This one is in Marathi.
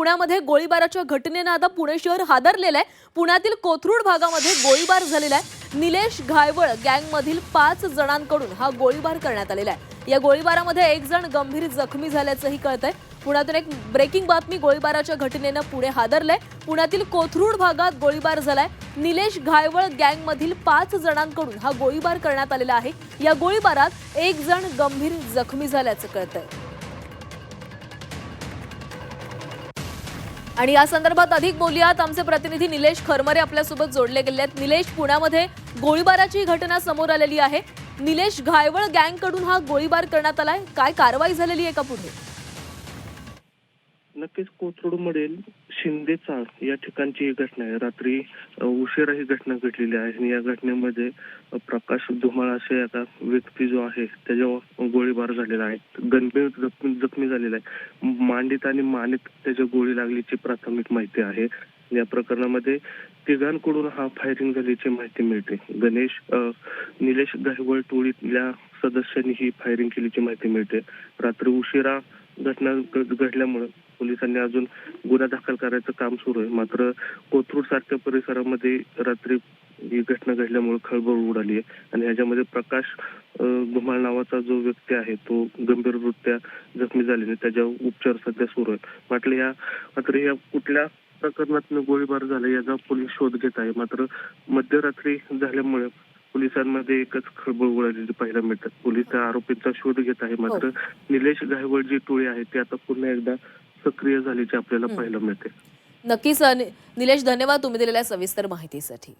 पुण्यामध्ये गोळीबाराच्या घटनेनं आता पुणे शहर हादरलेलं आहे. पुण्यातील कोथरूड भागामध्ये गोळीबार झालेला आहे. निलेश घायवळ गँगमधील पाच जणांकडून हा गोळीबार करण्यात आलेला आहे. या गोळीबारामध्ये एक जण गंभीर जखमी झाल्याचंही कळतंय. पुण्यातून एक ब्रेकिंग बातमी गोळीबाराच्या घटनेनं पुणे हादरलंय. पुण्यातील कोथरूड भागात गोळीबार झालाय. निलेश घायवळ गँगमधील पाच जणांकडून हा गोळीबार करण्यात आलेला आहे. या गोळीबारात एक जण गंभीर जखमी झाल्याचं कळतंय. आणि या संदर्भात अधिक बोलूयात. आमचे प्रतिनिधी निलेश खरमरे आपल्यासोबत जोडले गेले आहेत. निलेश पुण्यामध्ये गोळीबाराची घटना समोर आलेली आहे. निलेश घायवळ गँगकडून हा गोळीबार करण्यात आलाय. काय कारवाई झालेली आहे का पुढे? नक्कीच कोथरूडमधील शिंदे चाळ या ठिकाणची ही घटना आहे. रात्री उशिरा ही घटना घडलेली आहे. आणि या घटनेमध्ये प्रकाश धुमाळ असे आता व्यक्ती जो आहे त्याच्यावर गोळीबार झालेला आहे. गंभीर जखमी जखमी झालेला आहे. मांडीत आणि मानेत त्याच्या गोळी लागल्याची प्राथमिक माहिती आहे. या प्रकरणामध्ये तिघांकडून हा फायरिंग झाल्याची माहिती मिळते. गणेश निलेश गायवळ टोळीतल्या सदस्यांनी ही फायरिंग केल्याची माहिती मिळते. रात्री उशिरा घटना घडल्यामुळे पोलिसांनी अजून गुन्हा दाखल करायचं काम सुरू आहे. मात्र कोथरूड सारख्या परिसरामध्ये रात्री ही घटना घडल्यामुळे खळबळ उडाली आहे आणि ह्याच्यामध्ये प्रकाश अं, धुमाळ नावाचा जो व्यक्ती आहे तो गंभीररित्या जखमी झाल्याने त्याच्यावर उपचार सध्या सुरू आहे म्हटलं या मात्र या कुठल्या प्रकरणात गोळीबार झाला याचा पोलीस शोध घेत आहे. मात्र मध्यरात्री झाल्यामुळे पोलिसांमध्ये एकच खळबळ उडालेली पाहायला मिळतात. पोलीस त्या आरोपींचा शोध घेत आहे. मात्र निलेश गायवळ जी टोळी आहे ती आता पुन्हा एकदा सक्रिय झाल्याचे आपल्याला पाहायला मिळते. नक्कीच निलेश धन्यवाद तुम्ही दिलेल्या सविस्तर माहितीसाठी.